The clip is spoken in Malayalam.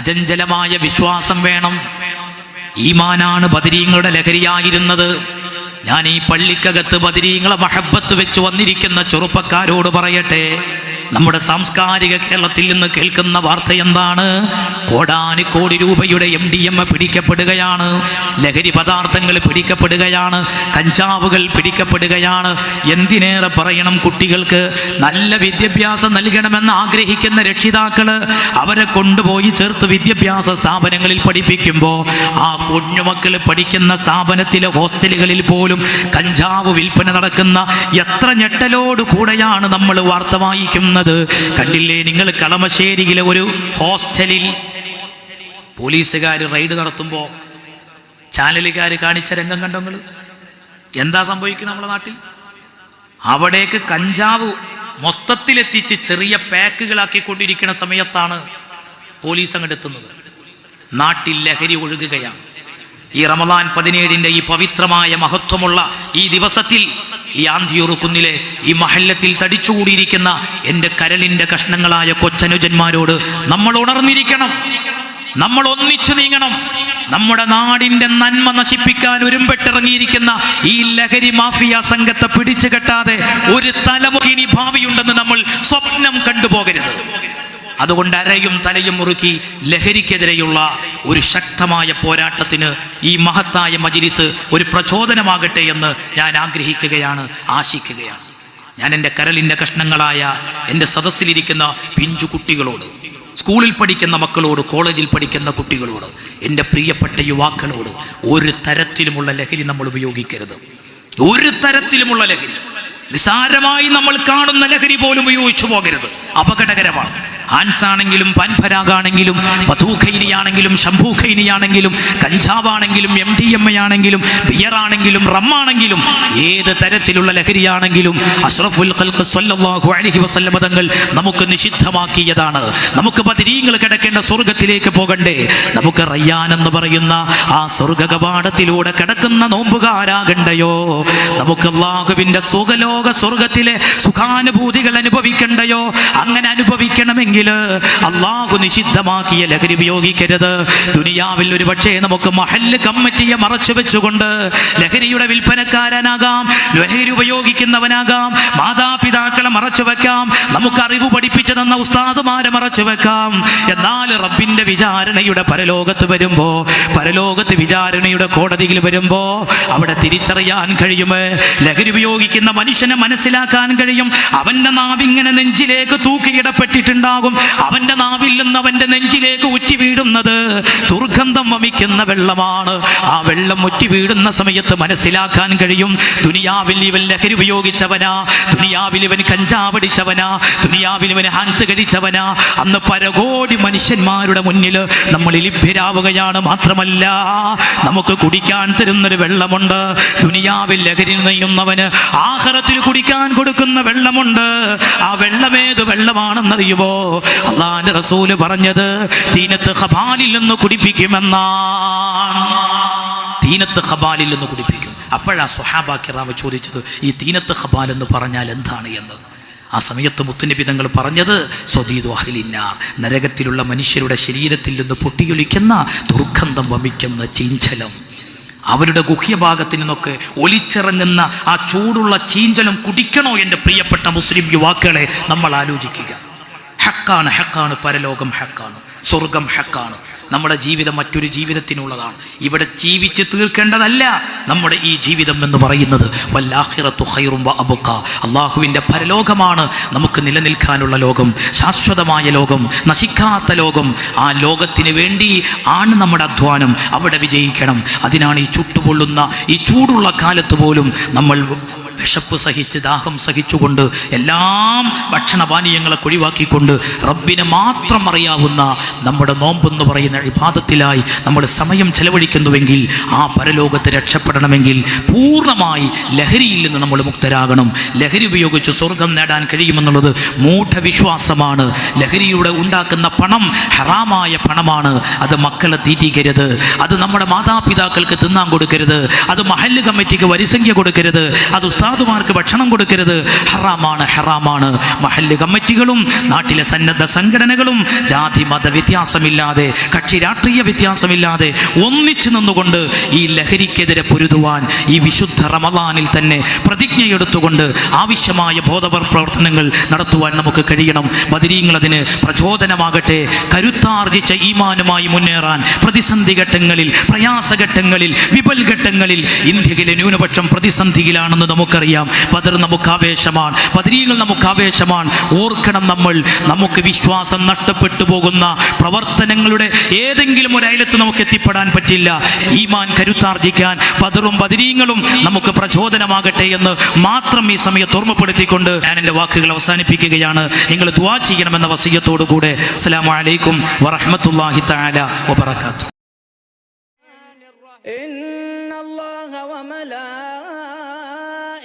അചഞ്ചലമായ വിശ്വാസം വേണം. ഈമാനാണ് ബദരീങ്ങളുടെ ലഹരിയായിരുന്നത്. ഞാൻ ഈ പള്ളിക്കകത്ത് ബദരീങ്ങളെ മഹബത്ത് വെച്ച് വന്നിരിക്കുന്ന ചെറുപ്പക്കാരോട് പറയട്ടെ നമ്മുടെ സാംസ്കാരിക കേരളത്തിൽ നിന്ന് കേൾക്കുന്ന വാർത്ത എന്താണ്? കോടാനുകോടി രൂപയുടെ എം ഡി എം പിടിക്കപ്പെടുകയാണ്. ലഹരി പദാർത്ഥങ്ങൾ പിടിക്കപ്പെടുകയാണ്. കഞ്ചാവുകൾ പിടിക്കപ്പെടുകയാണ്. എന്തിനേറെ പറയണം കുട്ടികൾക്ക്? നല്ല വിദ്യാഭ്യാസം നൽകണമെന്ന് ആഗ്രഹിക്കുന്ന രക്ഷിതാക്കൾ അവരെ കൊണ്ടുപോയി ചേർത്ത് വിദ്യാഭ്യാസ സ്ഥാപനങ്ങളിൽ പഠിപ്പിക്കുമ്പോൾ ആ കുഞ്ഞുമക്കൾ പഠിക്കുന്ന സ്ഥാപനത്തിലെ ഹോസ്റ്റലുകളിൽ പോലും കഞ്ചാവ് വിൽപ്പന നടക്കുന്ന എത്ര ഞെട്ടലോട് കൂടെയാണ് നമ്മൾ വാർത്ത വായിക്കുന്നത്? കണ്ടില്ലേ? നിങ്ങൾ കളമശ്ശേരിയിലെ ഒരു ഹോസ്റ്റലിൽ പോലീസുകാർ റെയ്ഡ് നടത്തുമ്പോൾ ചാനലുകാർ കാണിച്ച രംഗം കണ്ടോ നിങ്ങൾ എന്താ സംഭവിക്കുന്നത് നമ്മുടെ നാട്ടിൽ? അവിടേക്ക് കഞ്ചാവ് മൊത്തത്തിലെത്തിച്ച് ചെറിയ പാക്കുകളാക്കി കൊണ്ടിരിക്കുന്ന സമയത്താണ് പോലീസ് അങ്ങെടുത്തുന്നത് നാട്ടിൽ ലഹരി ഒഴുകുകയാണ്. ഈ റമദാൻ പതിനേഴിന്റെ ഈ പവിത്രമായ മഹത്വമുള്ള ഈ ദിവസത്തിൽ ഈ ആന്തിയൂർ കുന്നിലെ ഈ മഹല്ലത്തിൽ തടിച്ചുകൂടിയിരിക്കുന്ന എന്റെ കരളിന്റെ കഷ്ണങ്ങളായ കൊച്ചനുജന്മാരോട് നമ്മൾ ഉണർന്നിരിക്കണം. നമ്മൾ ഒന്നിച്ചു നീങ്ങണം. നമ്മുടെ നാടിന്റെ നന്മ നശിപ്പിക്കാൻ ഒരുമ്പെട്ടിറങ്ങിയിരിക്കുന്ന ഈ ലഹരി മാഫിയ സംഘത്തെ പിടിച്ചു കെട്ടാതെ ഒരു തലമുറ ഇനി ഭാവിയുണ്ടെന്ന് നമ്മൾ സ്വപ്നം കണ്ടുപോകരുത്. അതുകൊണ്ട് അരയും തലയും മുറുക്കി ലഹരിക്കെതിരെയുള്ള ഒരു ശക്തമായ പോരാട്ടത്തിന് ഈ മഹത്തായ മജിലിസ് ഒരു പ്രചോദനമാകട്ടെ എന്ന് ഞാൻ ആഗ്രഹിക്കുകയാണ് ആശിക്കുകയാണ്. ഞാൻ എന്റെ കരളിന്റെ കഷ്ണങ്ങളായ എന്റെ സദസ്സിലിരിക്കുന്ന പിഞ്ചു കുട്ടികളോട് സ്കൂളിൽ പഠിക്കുന്ന മക്കളോട് കോളേജിൽ പഠിക്കുന്ന കുട്ടികളോട് എന്റെ പ്രിയപ്പെട്ട യുവാക്കളോട് ഒരു തരത്തിലുമുള്ള ലഹരി നമ്മൾ ഉപയോഗിക്കരുത്. ഒരു തരത്തിലുമുള്ള ലഹരി. നിസാരമായി നമ്മൾ കാണുന്ന ലഹരി പോലും ഉപയോഗിച്ചു പോകരുത്. അപകടകരമാണ്. ഹാൻസ് ആണെങ്കിലും പാൻപരാഗാണെങ്കിലും ബധൂഖൈനിയാണെങ്കിലും ശംഭൂഖൈനിയാണെങ്കിലും കഞ്ചാവാണെങ്കിലും എം ഡി എം എ ആണെങ്കിലും ബിയർ ബിയറാണെങ്കിലും റമ്മാണെങ്കിലും ഏത് തരത്തിലുള്ള ലഹരിയാണെങ്കിലും അഷ്റഫുൽ ഖൽഖ് സല്ലല്ലാഹു അലൈഹി വസല്ലം തങ്ങൾ നമുക്ക് നിഷിദ്ധമാക്കിയതാണ്. നമുക്ക് പതിരീങ്ങൾ കിടക്കേണ്ട സ്വർഗത്തിലേക്ക് പോകണ്ടേ? നമുക്ക് റയ്യാൻ എന്ന് പറയുന്ന ആ സ്വർഗ കവാടത്തിലൂടെ കിടക്കുന്ന നോമ്പുകാരാകണ്ടയോ? നമുക്ക് അള്ളാഹുവിന്റെ സുഖലോക സ്വർഗത്തിലെ സുഖാനുഭൂതികൾ അനുഭവിക്കണ്ടയോ? അങ്ങനെ അനുഭവിക്കണമെങ്കിൽ അള്ളാഹു നിഷിദ്ധമാക്കിയ ലഹരി ഉപയോഗിക്കരുത്. ദുനിയാവിൽ ഒരു പക്ഷേ നമുക്ക് മഹല്ല് കമ്മിറ്റിയെ മറച്ചു വെച്ചുകൊണ്ട് ലഹരിയുടെ വിൽപ്പനക്കാരനാകാം ലഹരി ഉപയോഗിക്കുന്നവനാകാം മാതാപിതാക്കളെ മറച്ചു വെക്കാം നമുക്ക് അറിവ് പഠിപ്പിച്ചു തന്ന ഉസ്താദുമാരെ മറച്ചു വെക്കാം. എന്നാൽ റബ്ബിന്റെ വിചാരണയുടെ പരലോകത്ത് വരുമ്പോ പരലോകത്ത് വിചാരണയുടെ കോടതിയിൽ വരുമ്പോ അവിടെ തിരിച്ചറിയാൻ കഴിയും. ലഹരി ഉപയോഗിക്കുന്ന മനുഷ്യനെ മനസ്സിലാക്കാൻ കഴിയും. അവന്റെ നാവിങ്ങനെ നെഞ്ചിലേക്ക് തൂക്കിയിടപ്പെട്ടിട്ടുണ്ടാകും. അവന്റെ നാവിൽ നിന്ന് അവന്റെ നെഞ്ചിലേക്ക് ഉറ്റി വീഴുന്നത് ദുർഗന്ധം വമിക്കുന്ന വെള്ളമാണ്. ആ വെള്ളം മുറ്റി വീടുന്ന സമയത്ത് മനസ്സിലാക്കാൻ കഴിയും. ദുനിയാവിൽ ഇവൻ ലഹരി ഉപയോഗിച്ചവനാ. ദുനിയാവിൽ ഇവൻ കഞ്ചാവടിച്ചവനാ. ദുനിയാവിൽ ഇവൻ ഹാൻസ് കഴിച്ചവനാ അന്ന് പരകോടി മനുഷ്യന്മാരുടെ മുന്നിൽ നമ്മൾ ലഭ്യരാവുകയാണ് മാത്രമല്ല നമുക്ക് കുടിക്കാൻ തരുന്നൊരു വെള്ളമുണ്ട്. ദുനിയാവിൽ ലഹരി നെയ്യുന്നവന് ആഹാരത്തിൽ കുടിക്കാൻ കൊടുക്കുന്ന വെള്ളമുണ്ട്. ആ വെള്ളമേത് വെള്ളമാണെന്നറിയുമോ? അള്ളാന്റെ റസൂൽ പറഞ്ഞത് തീനത്ത് ഹബാലിൽ നിന്ന് കുടിപ്പിക്കുമെന്നാണ് തീനത്ത് ഹബാലിൽ നിന്ന് കുടിപ്പിക്കും. അപ്പോഴാ സുഹാബ കിറാമ ചോദിച്ചത് ഈ തീനത്ത് ഹബാൽ എന്ന് പറഞ്ഞാൽ എന്താണ് എന്ന്? ആ സമയത്ത് മുത്തുനബി തങ്ങൾ പറഞ്ഞത് സ്വദീദു അഹ്ലിന്നാർ. നരകത്തിലുള്ള മനുഷ്യരുടെ ശരീരത്തിൽ നിന്ന് പൊട്ടിയൊലിക്കുന്ന ദുർഗന്ധം വമിക്കുന്ന ചീഞ്ചലം. അവരുടെ ഗുഹ്യഭാഗത്തിൽ നിന്നൊക്കെ ഒലിച്ചിറങ്ങുന്ന ആ ചൂടുള്ള ചീഞ്ചലം കുടിക്കണോ എന്റെ പ്രിയപ്പെട്ട മുസ്ലിം യുവാക്കളെ നമ്മൾ ആലോചിക്കുക. ഹക്കാണ് ഹക്കാണ് പരലോകം ഹക്കാണ് സ്വർഗം ഹക്കാണ്. നമ്മുടെ ജീവിതം മറ്റൊരു ജീവിതത്തിനുള്ളതാണ്. ഇവിടെ ജീവിച്ച് തീർക്കേണ്ടതല്ല നമ്മുടെ ഈ ജീവിതം എന്ന് പറയുന്നത്. വല്ലാഹിറത്തു അള്ളാഹുവിന്റെ പരലോകമാണ് നമുക്ക് നിലനിൽക്കാനുള്ള ലോകം ശാശ്വതമായ ലോകം നശിക്കാത്ത ലോകം. ആ ലോകത്തിന് വേണ്ടി ആണ് നമ്മുടെ അധ്വാനം. അവിടെ വിജയിക്കണം. അതിനാണ് ഈ ചുട്ടുപൊള്ളുന്ന ഈ ചൂടുള്ള കാലത്ത് പോലും നമ്മൾ വിശപ്പ് സഹിച്ച് ദാഹം സഹിച്ചുകൊണ്ട് എല്ലാം ഭക്ഷണപാനീയങ്ങളെ ഒഴിവാക്കിക്കൊണ്ട് റബ്ബിനെ മാത്രം അറിയാവുന്ന നമ്മുടെ നോമ്പെന്ന് പറയുന്ന വിഭാഗത്തിലായി നമ്മൾ സമയം ചെലവഴിക്കുന്നുവെങ്കിൽ ആ പരലോകത്ത് രക്ഷപ്പെടണമെങ്കിൽ പൂർണമായി ലഹരിയിൽ നിന്ന് നമ്മൾ മുക്തരാകണം. ലഹരി ഉപയോഗിച്ച് സ്വർഗം നേടാൻ കഴിയുമെന്നുള്ളത് മൂഢവിശ്വാസമാണ്. ലഹരിയുടെ ഉണ്ടാക്കുന്ന പണം ഹറാമായ പണമാണ്. അത് മക്കളെ തീറ്റിക്കരുത്. അത് നമ്മുടെ മാതാപിതാക്കൾക്ക് തിന്നാൻ കൊടുക്കരുത്. അത് മഹല്ല് കമ്മിറ്റിക്ക് വരിസംഖ്യ കൊടുക്കരുത്. അത് ഉസ്താ ഉസ്താദുമാർക്ക് ഭക്ഷണം കൊടുക്കരുത്. ഹറാമാണ് ഹറാമാണ്. മഹല്ല് കമ്മിറ്റികളും നാട്ടിലെ സന്നദ്ധ സംഘടനകളും ജാതി മത വ്യത്യാസമില്ലാതെ കക്ഷി രാഷ്ട്രീയ വ്യത്യാസമില്ലാതെ ഒന്നിച്ചു നിന്നുകൊണ്ട് ഈ ലഹരിക്കെതിരെ പൊരുതുവാൻ ഈ വിശുദ്ധ റമദാനിൽ തന്നെ പ്രതിജ്ഞയെടുത്തുകൊണ്ട് ആവശ്യമായ ബോധവർ പ്രവർത്തനങ്ങൾ നടത്തുവാൻ നമുക്ക് കഴിയണം. ബദരീങ്ങൾ അതിന് പ്രചോദനമാകട്ടെ. കരുത്താർജിച്ച ഈമാനുമായി മുന്നേറാൻ പ്രതിസന്ധി ഘട്ടങ്ങളിൽ പ്രയാസഘട്ടങ്ങളിൽ വിപൽ ഘട്ടങ്ങളിൽ ഇന്ത്യയിലെ ന്യൂനപക്ഷം പ്രതിസന്ധിയിലാണെന്ന് നമുക്കറിയാം ബദർ നമുക്ക് ആവേശമാണ് ബദരീങ്ങൾ നമുക്ക് ആവേശമാണ് ഓർക്കണം നമ്മൾ നമുക്ക് വിശ്വാസം നഷ്ടപ്പെട്ടു പോകുന്ന പ്രവർത്തനങ്ങളുടെ ഏതെങ്കിലും ഒരു അയലത്ത് നമുക്ക് എത്തിപ്പെടാൻ പറ്റില്ല ഈമാൻ കരുത്താർജിക്കാൻ ബദറും ബദരീങ്ങളും നമുക്ക് പ്രചോദനമാകട്ടെ എന്ന് മാത്രം ഈ സമയത്ത് ഓർമ്മപ്പെടുത്തിക്കൊണ്ട് ഞാൻ എൻ്റെ വാക്കുകൾ അവസാനിപ്പിക്കുകയാണ് നിങ്ങൾ ദുവാ ചെയ്യണമെന്ന വസീയത്തോടു കൂടെ അസ്സലാമു അലൈക്കും വറഹ്മത്തുള്ളാഹി തആല വബറകാതുഹു إن الله وملائكته